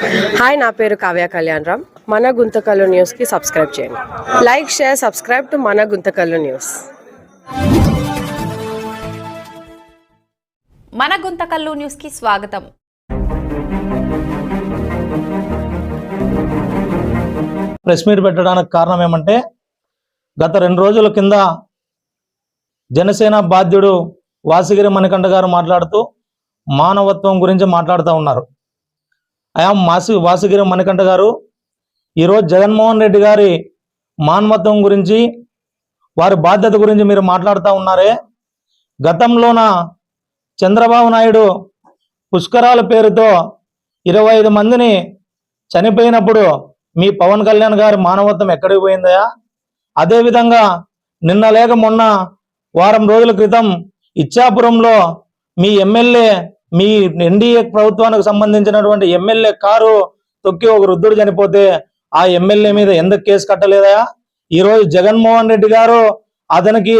Hi నా పేరు కావ్య కళ్యాణ్ రామ్. మన గుంతకల్లు న్యూస్కి సబ్స్క్రైబ్ చేయండి. లైక్ షేర్ సబ్స్క్రైబ్ టు మన గుంతకల్లు న్యూస్ మన గుంతకల్లు న్యూస్కి స్వాగతం. ప్రెస్ మీట్ పెట్టడానికి కారణం ఏమంటే గత రెండు రోజుల కింద జనసేన బాధ్యుడు వాసిగిరి మణికంఠ గారు మాట్లాడుతూ మానవత్వం గురించి మాట్లాడుతూ ఉన్నారు. ఆయా మాసి వాసుగిరి మణికంఠ గారు ఈరోజు జగన్మోహన్ రెడ్డి గారి మానవత్వం గురించి వారి బాధ్యత గురించి మీరు మాట్లాడుతూ ఉన్నారే. గతంలోన చంద్రబాబు నాయుడు పుష్కరాల పేరుతో ఇరవై ఐదు మందిని చనిపోయినప్పుడు మీ పవన్ కళ్యాణ్ గారి మానవత్వం ఎక్కడికి పోయిందయా అదేవిధంగా నిన్న లేక మొన్న వారం రోజుల క్రితం ఇచ్చాపురంలో మీ ఎమ్మెల్యే మీ ఎన్డీఏ ప్రభుత్వానికి సంబంధించినటువంటి ఎమ్మెల్యే కారు తొక్కి ఒక వృద్ధుడు చనిపోతే ఆ ఎమ్మెల్యే మీద ఎందుకు కేసు కట్టలేదా ఈరోజు జగన్మోహన్ రెడ్డి గారు అతనికి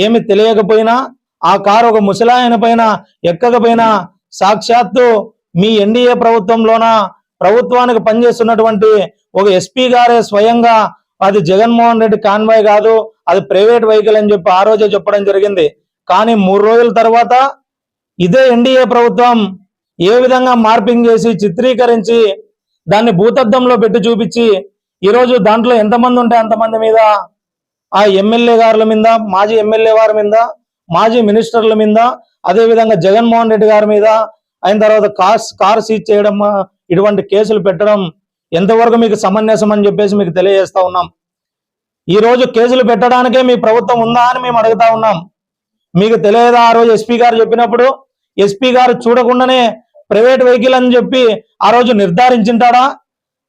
ఏమి తెలియకపోయినా ఆ కారు ఒక ముసలాయన పైన ఎక్కకపోయినా సాక్షాత్తు మీ ఎన్డీఏ ప్రభుత్వంలోన ప్రభుత్వానికి పనిచేస్తున్నటువంటి ఒక ఎస్పీ గారే స్వయంగా అది జగన్మోహన్ రెడ్డి కాన్వాయ్ కాదు అది ప్రైవేట్ వెహికల్ అని చెప్పి ఆ రోజే చెప్పడం జరిగింది. కానీ మూడు రోజుల తర్వాత ఇదే ఎన్డీఏ ప్రభుత్వం ఏ విధంగా మార్పింగ్ చేసి చిత్రీకరించి దాన్ని భూతద్దంలో పెట్టి చూపించి ఈరోజు దాంట్లో ఎంతమంది ఉంటే అంతమంది మీద? ఆ ఎమ్మెల్యే గారుల మీద మాజీ ఎమ్మెల్యే వారి మీద మాజీ మినిస్టర్ల మీద అదే విధంగా జగన్మోహన్ రెడ్డి గారి మీద అయిన తర్వాత కార్ కార్ సీజ్ చేయడం ఇటువంటి కేసులు పెట్టడం ఎంతవరకు మీకు సమంజసం అని చెప్పేసి మీకు తెలియజేస్తా ఉన్నాం. ఈ రోజు కేసులు పెట్టడానికే మీ ప్రభుత్వం ఉందా అని మేము అడుగుతా ఉన్నాం. మీకు తెలియదా? ఆ రోజు ఎస్పీ గారు చెప్పినప్పుడు ఎస్పీ గారు చూడకుండానే ప్రైవేట్ వెహికల్ అని చెప్పి ఆ రోజు నిర్ధారించింటాడా?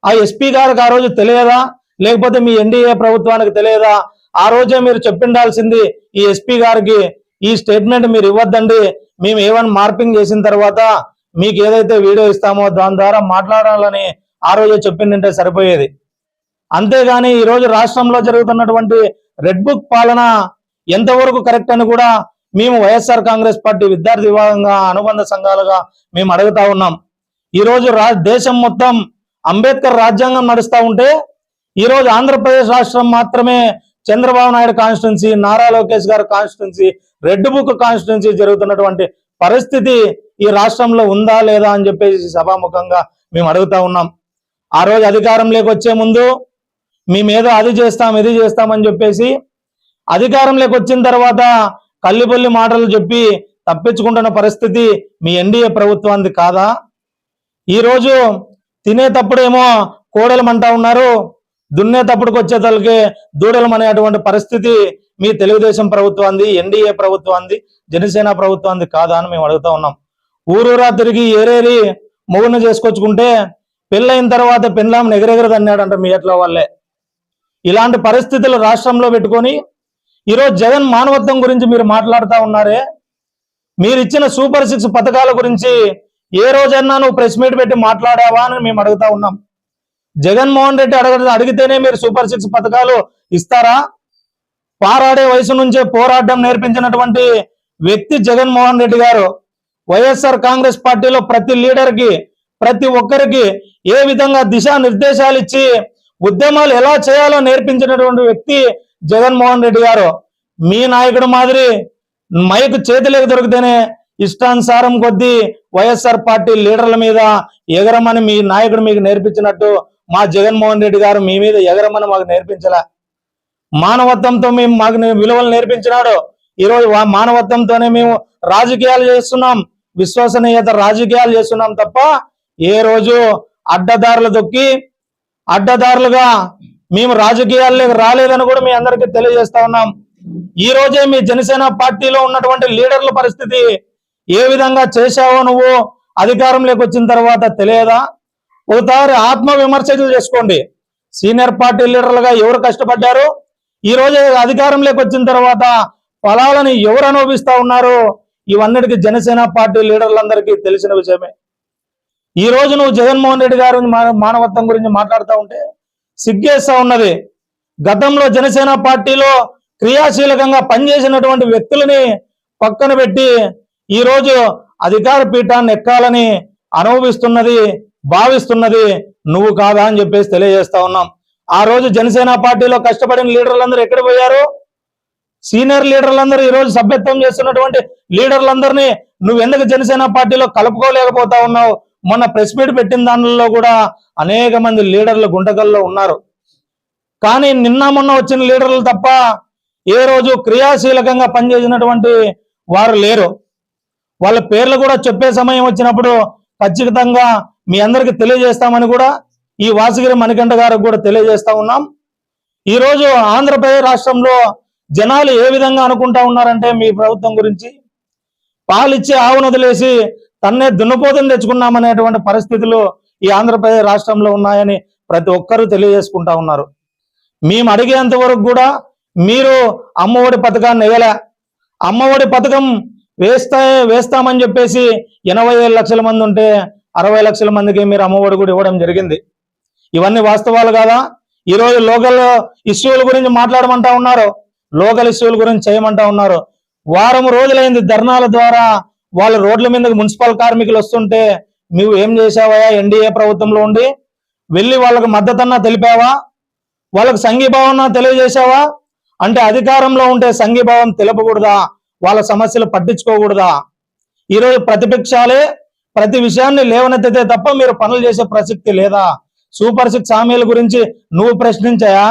ఆ ఎస్పీ గారికి ఆ రోజు తెలియదా? లేకపోతే మీ ఎన్డీఏ ప్రభుత్వానికి తెలియదా? ఆ రోజే మీరు చెప్పిండాల్సింది ఈ ఎస్పీ గారికి ఈ స్టేట్మెంట్ మీరు ఇవ్వద్దండి. మేము ఏమైనా మార్పింగ్ చేసిన తర్వాత మీకు ఏదైతే వీడియో ఇస్తామో దాని ద్వారా మాట్లాడాలని ఆ రోజే చెప్పిందంటే సరిపోయేది. అంతేగాని ఈరోజు రాష్ట్రంలో జరుగుతున్నటువంటి రెడ్ బుక్ పాలన ఎంతవరకు కరెక్ట్ అని కూడా మేము వైఎస్ఆర్ కాంగ్రెస్ పార్టీ విద్యార్థి విభాగంగా అనుబంధ సంఘాలుగా మేము అడుగుతా ఉన్నాం. ఈ రోజు రా దేశం మొత్తం అంబేద్కర్ రాజ్యాంగం నడుస్తా ఉంటే ఈ రోజు ఆంధ్రప్రదేశ్ రాష్ట్రం మాత్రమే చంద్రబాబు నాయుడు కాన్స్టిట్యున్సీ నారా లోకేష్ గారి కాన్స్టిట్యున్సీ రెడ్ బుక్ కాన్స్టిట్యున్సీ జరుగుతున్నటువంటి పరిస్థితి ఈ రాష్ట్రంలో ఉందా లేదా అని చెప్పేసి సభాముఖంగా మేము అడుగుతా ఉన్నాం. ఆ రోజు అధికారంలోకి వచ్చే ముందు మేమేదో అది చేస్తాం ఇది చేస్తామని చెప్పేసి అధికారంలోకి వచ్చిన తర్వాత కల్లిపల్లి మాటలు చెప్పి తప్పించుకుంటున్న పరిస్థితి మీ ఎన్డీఏ ప్రభుత్వానికి కాదా? ఈరోజు తినేటప్పుడేమో కోడలమంటా ఉన్నారు దున్నేటప్పటికి వచ్చేతలకి దూడలం అనేటువంటి పరిస్థితి మీ తెలుగుదేశం ప్రభుత్వాన్ని ఎన్డీఏ ప్రభుత్వాన్ని జనసేన ప్రభుత్వాన్ని కాదా అని మేము అడుగుతా ఉన్నాం. ఊరూరా తిరిగి ఏరేరి మొగుడిని చేసుకొచ్చుకుంటే పెళ్ళైన తర్వాత పెళ్ళాం ఎగరెగరదన్నాడంట మీ ఎట్ల వాళ్ళే. ఇలాంటి పరిస్థితులు రాష్ట్రంలో పెట్టుకొని ఈరోజు జగన్ మానవత్వం గురించి మీరు మాట్లాడుతూ ఉన్నారే. మీరు ఇచ్చిన సూపర్ సిక్స్ పథకాల గురించి ఏ రోజైనా నువ్వు ప్రెస్ మీట్ పెట్టి మాట్లాడావా అని మేము అడుగుతా ఉన్నాం. జగన్మోహన్ రెడ్డి అడగ అడిగితేనే మీరు సూపర్ సిక్స్ పథకాలు ఇస్తారా? పారాడే వయసు నుంచే పోరాటం నేర్పించినటువంటి వ్యక్తి జగన్మోహన్ రెడ్డి గారు వైఎస్ఆర్ కాంగ్రెస్ పార్టీలో ప్రతి లీడర్కి ప్రతి ఒక్కరికి ఏ విధంగా దిశా నిర్దేశాలు ఇచ్చి ఉద్యమాలు ఎలా చేయాలో నేర్పించినటువంటి వ్యక్తి జగన్మోహన్ రెడ్డి గారు మీ నాయకుడు మాదిరి మైక్ చేతిలోకి దొరికితేనే ఇష్టానుసారం కొద్దీ వైఎస్ఆర్ పార్టీ లీడర్ల మీద ఎగరమని మీ నాయకుడు మీకు నేర్పించినట్టు మా జగన్మోహన్ రెడ్డి గారు మీ మీద ఎగరమని మాకు నేర్పించలే. మానవత్వంతో మేము మాకు విలువలు నేర్పించినాడు. ఈరోజు మానవత్వంతోనే మేము రాజకీయాలు చేస్తున్నాం. విశ్వసనీయత రాజకీయాలు చేస్తున్నాం తప్ప ఏ రోజు అడ్డదారులు దొక్కి అడ్డదారులుగా మేము రాజకీయాల్లోకి రాలేదని కూడా మీ అందరికీ తెలియజేస్తా ఉన్నాం. ఈ రోజే మీ జనసేన పార్టీలో ఉన్నటువంటి లీడర్ల పరిస్థితి ఏ విధంగా చేశావో నువ్వు అధికారంలోకి వచ్చిన తర్వాత తెలియదా? ఒకసారి ఆత్మ విమర్శలు చేసుకోండి. సీనియర్ పార్టీ లీడర్లుగా ఎవరు కష్టపడ్డారు? ఈ రోజు అధికారంలోకి వచ్చిన తర్వాత ఫలాలను ఎవరు అనుభవిస్తా ఉన్నారు? ఇవన్నిటికీ జనసేన పార్టీ లీడర్లందరికీ తెలిసిన విషయమే. ఈ రోజు నువ్వు జగన్మోహన్ రెడ్డి గారు మా- మానవత్వం గురించి మాట్లాడుతూ ఉంటే సిగ్గేస్తా ఉన్నది. గతంలో జనసేన పార్టీలో క్రియాశీలకంగా పనిచేసినటువంటి వ్యక్తులని పక్కన పెట్టి ఈ రోజు అధికార పీఠాన్ని ఎక్కాలని అనుభవిస్తున్నది భావిస్తున్నది నువ్వు కాదా అని చెప్పేసి తెలియజేస్తా ఉన్నాం. ఆ రోజు జనసేన పార్టీలో కష్టపడిన లీడర్లందరూ ఎక్కడ పోయారు? సీనియర్ లీడర్లందరూ ఈ రోజు సభ్యత్వం చేస్తున్నటువంటి లీడర్లందరినీ నువ్వు ఎందుకు జనసేన పార్టీలో కలుపుకోలేకపోతా ఉన్నావు? మొన్న ప్రెస్ మీట్ పెట్టిన దానిలో కూడా అనేక మంది లీడర్లు గుంటకల్లో ఉన్నారు. కానీ నిన్న మొన్న వచ్చిన లీడర్లు తప్ప ఏ రోజు క్రియాశీలకంగా పనిచేసినటువంటి వారు లేరు. వాళ్ళ పేర్లు కూడా చెప్పే సమయం వచ్చినప్పుడు ఖచ్చితంగా మీ అందరికి తెలియజేస్తామని కూడా ఈ వాసుగిరి మణికంఠ గారికి కూడా తెలియజేస్తా ఉన్నాం. ఈ రోజు ఆంధ్రప్రదేశ్ రాష్ట్రంలో జనాలు ఏ విధంగా అనుకుంటా ఉన్నారంటే మీ ప్రభుత్వం గురించి. పాలిచ్చే ఆవును వదిలేసి తన్నే దున్నపోతుని తెచ్చుకున్నామనేటువంటి పరిస్థితులు ఈ ఆంధ్రప్రదేశ్ రాష్ట్రంలో ఉన్నాయని ప్రతి ఒక్కరూ తెలియజేసుకుంటా ఉన్నారు. మేము అడిగేంత వరకు కూడా మీరు అమ్మఒడి పథకాన్ని వేయలే అమ్మఒడి పథకం వేస్తా వేస్తామని చెప్పేసి ఎనభై ఏడు లక్షల మంది ఉంటే అరవై లక్షల మందికి మీరు అమ్మఒడి కూడా ఇవ్వడం జరిగింది. ఇవన్నీ వాస్తవాలు కాదా? ఈరోజు లోకల్ ఇష్యూల గురించి మాట్లాడమంటా ఉన్నారు. లోకల్ ఇష్యూల గురించి చేయమంటా ఉన్నారు. వారం రోజులైంది ధర్నాల ద్వారా వాళ్ళ రోడ్ల మీదకి మున్సిపల్ కార్మికులు వస్తుంటే నువ్వు ఏం చేసావయా ఎన్డీఏ ప్రభుత్వంలో ఉండి వెళ్ళి వాళ్ళకి మద్దతన్నా తెలిపావా? వాళ్ళకి సంఘీభావన తెలియజేశావా? అంటే అధికారంలో ఉంటే సంఘీభావం తెలపకూడదా? వాళ్ళ సమస్యలు పట్టించుకోకూడదా? ఈరోజు ప్రతిపక్షాలే ప్రతి విషయాన్ని లేవనెత్తితే తప్ప మీరు పనులు చేసే ప్రసక్తి లేదా? సూపర్ సిక్స్ హామీల గురించి నువ్వు ప్రశ్నించాయా?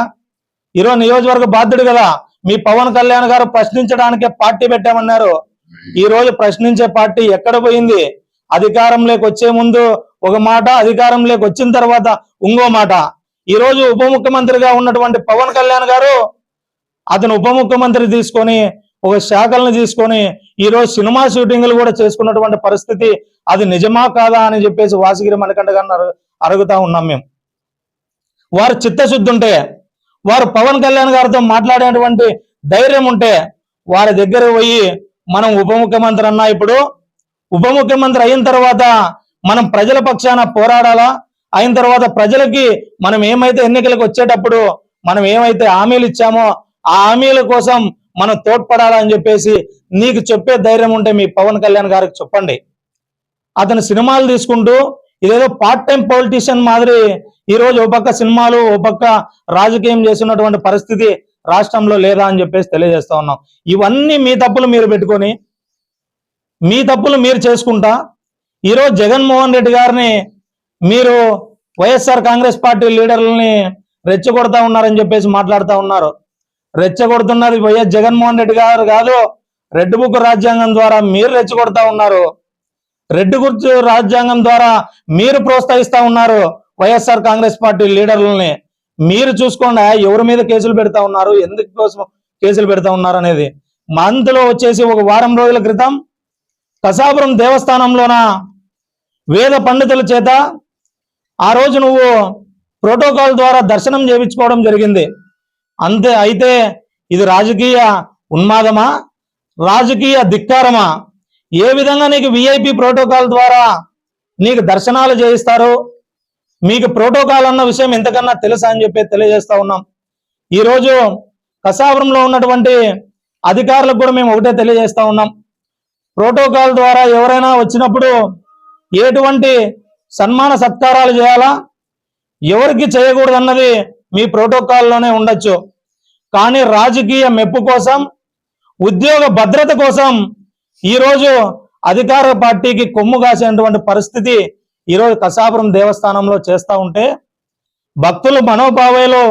ఈరోజు నియోజకవర్గ బాధ్యుడు కదా. మీ పవన్ కళ్యాణ్ గారు ప్రశ్నించడానికే పార్టీ పెట్టామన్నారు. ఈ రోజు ప్రశ్నించే పార్టీ ఎక్కడ పోయింది? అధికారంలోకి వచ్చే ముందు ఒక మాట అధికారంలోకి వచ్చిన తర్వాత ఇంకో మాట. ఈ రోజు ఉప ముఖ్యమంత్రిగా ఉన్నటువంటి పవన్ కళ్యాణ్ గారు అతను ఉప ముఖ్యమంత్రి తీసుకొని ఒక శాఖలను తీసుకొని ఈ రోజు సినిమా షూటింగ్లు కూడా చేసుకున్నటువంటి పరిస్థితి అది నిజమా కాదా అని చెప్పేసి వాసగిరి మణికంఠ గారిని అడుగు- అడుగుతా ఉన్నాం మేము. వారు చిత్తశుద్ధి ఉంటే వారు పవన్ కళ్యాణ్ గారితో మాట్లాడేటువంటి ధైర్యం ఉంటే వారి దగ్గర పోయి మనం ఉప ముఖ్యమంత్రి అన్నా ఇప్పుడు ఉప ముఖ్యమంత్రి అయిన తర్వాత మనం ప్రజల పక్షాన పోరాడాలా? అయిన తర్వాత ప్రజలకి మనం ఏమైతే ఎన్నికలకు వచ్చేటప్పుడు మనం ఏమైతే హామీలు ఇచ్చామో ఆ హామీల కోసం మనం తోడ్పడాలని చెప్పేసి నీకు చెప్పే ధైర్యం ఉంటే మీ పవన్ కళ్యాణ్ గారికి చెప్పండి. అతను సినిమాలు తీసుకుంటూ ఇదేదో పార్ట్ టైం పొలిటీషియన్ మాదిరి ఈరోజు ఓ పక్క సినిమాలు ఓ పక్క రాజకీయం చేస్తున్నటువంటి పరిస్థితి రాష్ట్రంలో లేదా అని చెప్పేసి తెలియజేస్తా ఉన్నాం. ఇవన్నీ మీ తప్పులు మీరు పెట్టుకొని మీ తప్పులు మీరు చేసుకుంటా ఈరోజు జగన్మోహన్ రెడ్డి గారిని మీరు వైఎస్ఆర్ కాంగ్రెస్ పార్టీ లీడర్లని రెచ్చగొడతా ఉన్నారని చెప్పేసి మాట్లాడుతూ ఉన్నారు. రెచ్చగొడుతున్నది వైఎస్ జగన్మోహన్ రెడ్డి గారు కాదు రెడ్ బుక్ రాజ్యాంగం ద్వారా మీరు రెచ్చగొడతా ఉన్నారు. రెడ్ గుర్తు రాజ్యాంగం ద్వారా మీరు ప్రోత్సహిస్తా ఉన్నారు వైఎస్ఆర్ కాంగ్రెస్ పార్టీ లీడర్లని. మీరు చూసుకోండి ఎవరి మీద కేసులు పెడతా ఉన్నారు ఎందుకు కోసం కేసులు పెడతా ఉన్నారు అనేది. మంత్లో వచ్చేసి ఒక వారం రోజుల క్రితం కసాపురం దేవస్థానంలోన వేద పండితుల చేత ఆ రోజు నువ్వు ప్రోటోకాల్ ద్వారా దర్శనం చేయించుకోవడం జరిగింది. అంతే అయితే ఇది రాజకీయ ఉన్మాదమా? రాజకీయ ధిక్కారమా? ఏ విధంగా నీకు విఐపి ప్రోటోకాల్ ద్వారా నీకు దర్శనాలు చేయిస్తారు? మీకు ప్రోటోకాల్ అన్న విషయం ఎంతకన్నా తెలుసా అని చెప్పి తెలియజేస్తా ఉన్నాం. ఈరోజు కసాపురంలో ఉన్నటువంటి అధికారులకు కూడా మేము ఒకటే తెలియజేస్తా ఉన్నాం. ప్రోటోకాల్ ద్వారా ఎవరైనా వచ్చినప్పుడు ఎటువంటి సన్మాన సత్కారాలు చేయాలా? ఎవరికి చేయకూడదు అన్నది మీ ప్రోటోకాల్లోనే ఉండొచ్చు. కానీ రాజకీయ మెప్పు కోసం ఉద్యోగ భద్రత కోసం ఈరోజు అధికార పార్టీకి కొమ్ము కాసేటువంటి పరిస్థితి ఈరోజు కసాపురం దేవస్థానంలో చేస్తూ ఉంటే భక్తుల మనోభావాలు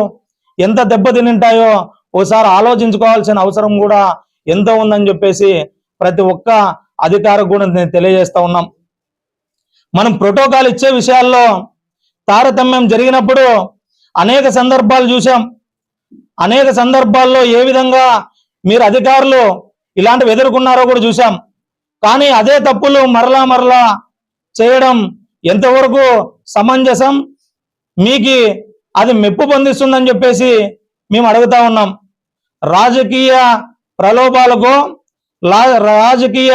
ఎంత దెబ్బతినింటాయో ఓసారి ఆలోచించుకోవాల్సిన అవసరం కూడా ఎంతో ఉందని చెప్పేసి ప్రతి ఒక్క అధికారికి కూడా నేను తెలియజేస్తా ఉన్నాం. మనం ప్రోటోకాల్ ఇచ్చే విషయాల్లో తారతమ్యం జరిగినప్పుడు అనేక సందర్భాలు చూసాం అనేక సందర్భాల్లో ఏ విధంగా మీరు అధికారులు ఇలాంటివి ఎదుర్కొన్నారో కూడా చూసాం కానీ అదే తప్పులు మరలా మరలా చేయడం ఎంతవరకు సమంజసం? మీకు అది మెప్పు పొందిస్తుందని చెప్పేసి మేము అడుగుతా ఉన్నాం. రాజకీయ ప్రలోభాలకు రాజకీయ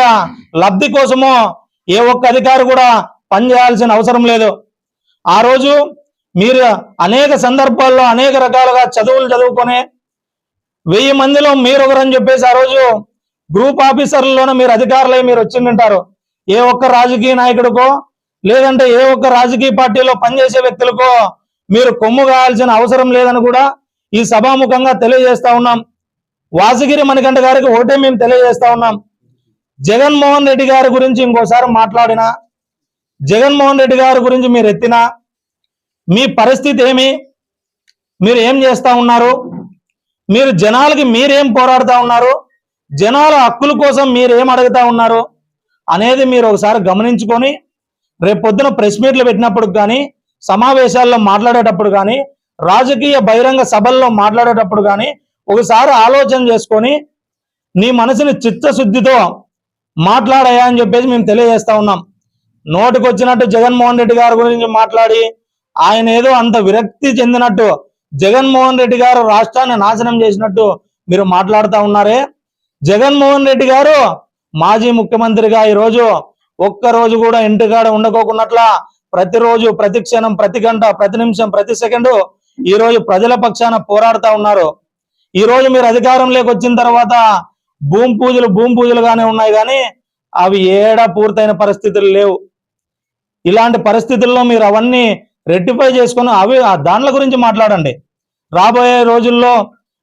లబ్ధి కోసమో ఏ ఒక్క అధికారి కూడా పనిచేయాల్సిన అవసరం లేదు. ఆ రోజు మీరు అనేక సందర్భాల్లో అనేక రకాలుగా చదువులు చదువుకొని వెయ్యి మందిలో మీరు ఒకరని చెప్పేసి ఆ రోజు గ్రూప్ ఆఫీసర్లలోనే మీరు అధికారులై మీరు వచ్చిందంటారు ఏ ఒక్క రాజకీయ నాయకుడికో లేదంటే ఏ ఒక్క రాజకీయ పార్టీలో పనిచేసే వ్యక్తులకో మీరు కొమ్ము కావాల్సిన అవసరం లేదని కూడా ఈ సభాముఖంగా తెలియజేస్తా ఉన్నాం. వాసగిరి మణికంఠ గారికి ఒకటే మేము తెలియజేస్తా ఉన్నాం. జగన్మోహన్ రెడ్డి గారి గురించి ఇంకోసారి మాట్లాడినా జగన్మోహన్ రెడ్డి గారి గురించి మీరు ఎత్తినా మీ పరిస్థితి ఏమి మీరు ఏం చేస్తా ఉన్నారు మీరు జనాలకి మీరేం పోరాడుతూ ఉన్నారు జనాల హక్కుల కోసం మీరేం అడుగుతా ఉన్నారు అనేది మీరు ఒకసారి గమనించుకొని రేపు పొద్దున ప్రెస్ మీట్లు పెట్టినప్పుడు కానీ సమావేశాల్లో మాట్లాడేటప్పుడు కానీ రాజకీయ బహిరంగ సభల్లో మాట్లాడేటప్పుడు కానీ ఒకసారి ఆలోచన చేసుకొని నీ మనసుని చిత్తశుద్ధితో మాట్లాడాయా అని చెప్పేసి మేము తెలియజేస్తా ఉన్నాం. నోటికి వచ్చినట్టు జగన్మోహన్ రెడ్డి గారి గురించి మాట్లాడి ఆయన ఏదో అంత విరక్తి చెందినట్టు జగన్మోహన్ రెడ్డి గారు రాష్ట్రాన్ని నాశనం చేసినట్టు మీరు మాట్లాడుతా ఉన్నారే. జగన్మోహన్ రెడ్డి గారు మాజీ ముఖ్యమంత్రిగా ఈ ఒక్కరోజు ఒక్క రోజు కూడా ఇంటికాడ ఉండకోకున్నట్ల ప్రతిరోజు ప్రతి క్షణం ప్రతి గంట ప్రతి నిమిషం ప్రతి సెకండు ఈ రోజు ప్రజల పక్షాన పోరాడుతా ఉన్నారు. ఈ రోజు మీరు అధికారంలోకి వచ్చిన తర్వాత భూమి పూజలు భూమి పూజలుగానే ఉన్నాయి కానీ అవి ఏడా పూర్తయిన పరిస్థితులు లేవు. ఇలాంటి పరిస్థితుల్లో మీరు అవన్నీ రెట్టిఫై చేసుకొని అవి దానిల గురించి మాట్లాడండి. రాబోయే రోజుల్లో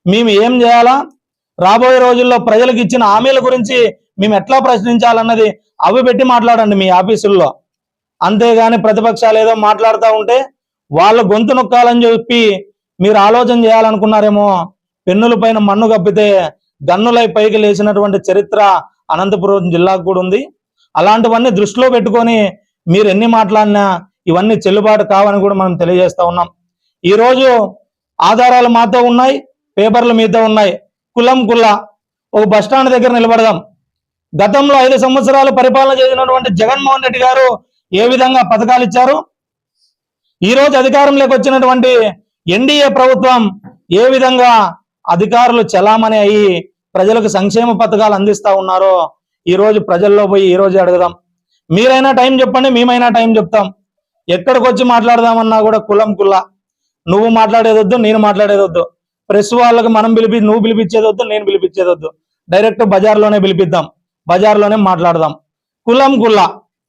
మేము ఏం చేయాలా? రాబోయే రోజుల్లో ప్రజలకు ఇచ్చిన హామీల గురించి మేము ఎట్లా ప్రశ్నించాలన్నది అవి పెట్టి మాట్లాడండి మీ ఆఫీసుల్లో. అంతేగాని ప్రతిపక్షాలు ఏదో మాట్లాడుతూ ఉంటే వాళ్ళ గొంతు నొక్కాలని చెప్పి మీరు ఆలోచన చేయాలనుకున్నారేమో పెన్నుల పైన మన్ను కప్పితే గన్నులై పైకి లేచినటువంటి చరిత్ర అనంతపురం జిల్లాకు కూడా ఉంది. అలాంటివన్నీ దృష్టిలో పెట్టుకొని మీరు ఎన్ని మాట్లాడినా ఇవన్నీ చెల్లుబాటు కావని కూడా మనం తెలియజేస్తా ఉన్నాం. ఈ రోజు ఆధారాలు మాతో ఉన్నాయి పేపర్లు మీతో ఉన్నాయి. కులం కుల్ల ఒక బస్ స్టాండ్ దగ్గర నిలబడదాం. గతంలో ఐదు సంవత్సరాలు పరిపాలన చేసినటువంటి జగన్మోహన్ రెడ్డి గారు ఏ విధంగా పథకాలు ఇచ్చారు? ఈ రోజు అధికారంలోకి వచ్చినటువంటి ఎన్డీఏ ప్రభుత్వం ఏ విధంగా అధికారులు చలామణి అయ్యి ప్రజలకు సంక్షేమ పథకాలు అందిస్తా ఉన్నారో ఈ రోజు ప్రజల్లో పోయి ఈ రోజు అడుగుదాం. మీరైనా టైం చెప్పండి మేమైనా టైం చెప్తాం. ఎక్కడికి వచ్చి మాట్లాడదామన్నా కూడా కులం కుల్ల నువ్వు మాట్లాడేదొద్దు నేను మాట్లాడేదొద్దు. ప్రెస్ వాళ్ళకి మనం పిలిపి నువ్వు పిలిపించేదొద్దు నేను పిలిపించేదొద్దు డైరెక్ట్ బజార్లోనే పిలిపిద్దాం. బజార్లోనే మాట్లాడదాం. కులం కుల్ల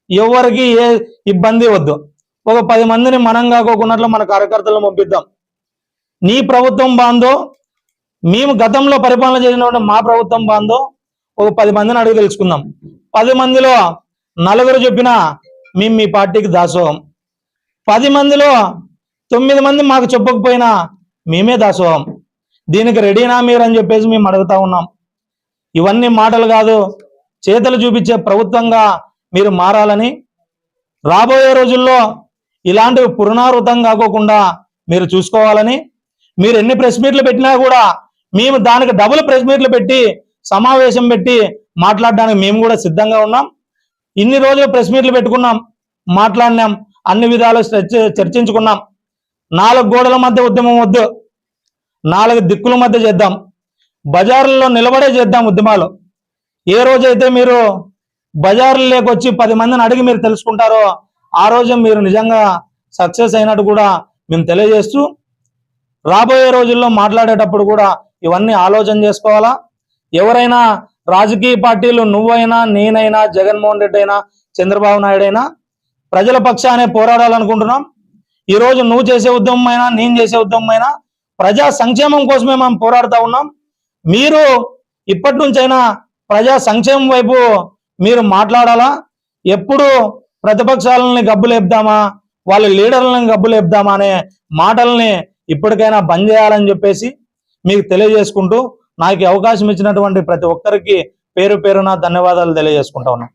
ఎవరికి ఏ ఇబ్బంది వద్దు. ఒక పది మందిని మనం కాకోకున్నట్లు మన కార్యకర్తలను పంపిద్దాం. నీ ప్రభుత్వం బాందో మేము గతంలో పరిపాలన చేసినప్పుడు మా ప్రభుత్వం బాందో ఒక పది మందిని అడిగి తెలుసుకుందాం. పది మందిలో నలుగురు చెప్పిన మేము మీ పార్టీకి దాసోహం. పది మందిలో తొమ్మిది మంది మాకు చెప్పకపోయినా మేమే దాసోహం. దీనికి రెడీనా మీరు అని చెప్పేసి మేము అడుగుతా ఉన్నాం. ఇవన్నీ మాటలు కాదు చేతలు చూపించే ప్రభుత్వంగా మీరు మారాలని రాబోయే రోజుల్లో ఇలాంటివి పునరావృతం కాకోకుండా మీరు చూసుకోవాలని మీరు ఎన్ని ప్రెస్ మీట్లు పెట్టినా కూడా మేము దానికి డబుల్ ప్రెస్ మీట్లు పెట్టి సమావేశం పెట్టి మాట్లాడడానికి మేము కూడా సిద్ధంగా ఉన్నాం. ఇన్ని రోజులు ప్రెస్ మీట్లు పెట్టుకున్నాం మాట్లాడినాం అన్ని విధాలు చర్చించుకున్నాం. నాలుగు గోడల మధ్య ఉద్యమం వద్దు. నాలుగు దిక్కుల మధ్య చేద్దాం. బజార్లలో నిలబడే చేద్దాం ఉద్యమాలు. ఏ రోజైతే మీరు బజార్లోకి వచ్చి పది మందిని అడిగి మీరు తెలుసుకుంటారో ఆ రోజు మీరు నిజంగా సక్సెస్ అయినట్టు కూడా మేము తెలియజేస్తూ రాబోయే రోజుల్లో మాట్లాడేటప్పుడు కూడా ఇవన్నీ ఆలోచన చేసుకోవాలా? ఎవరైనా రాజకీయ పార్టీలు నువ్వైనా నేనైనా జగన్మోహన్ రెడ్డి అయినా చంద్రబాబు నాయుడు అయినా ప్రజల పక్షానే పోరాడాలనుకుంటున్నాం. ఈ రోజు నువ్వు చేసే ఉద్యమం అయినా నేను చేసే ఉద్యమం అయినా ప్రజా సంక్షేమం కోసమే మనం పోరాడుతూ ఉన్నాం. మీరు ఇప్పటి నుంచైనా ప్రజా సంక్షేమం వైపు మీరు మాట్లాడాలా? ఎప్పుడు ప్రతిపక్షాలని గబ్బులేపుదామా వాళ్ళ లీడర్లను గబ్బులేపుదామా అనే మాటల్ని ఇప్పటికైనా బంద్ చేయాలని చెప్పేసి మీకు తెలియజేసుకుంటూ నాకు అవకాశం ఇచ్చినటువంటి ప్రతి ఒక్కరికి పేరు పేరున ధన్యవాదాలు తెలియజేసుకుంటా ఉన్నాను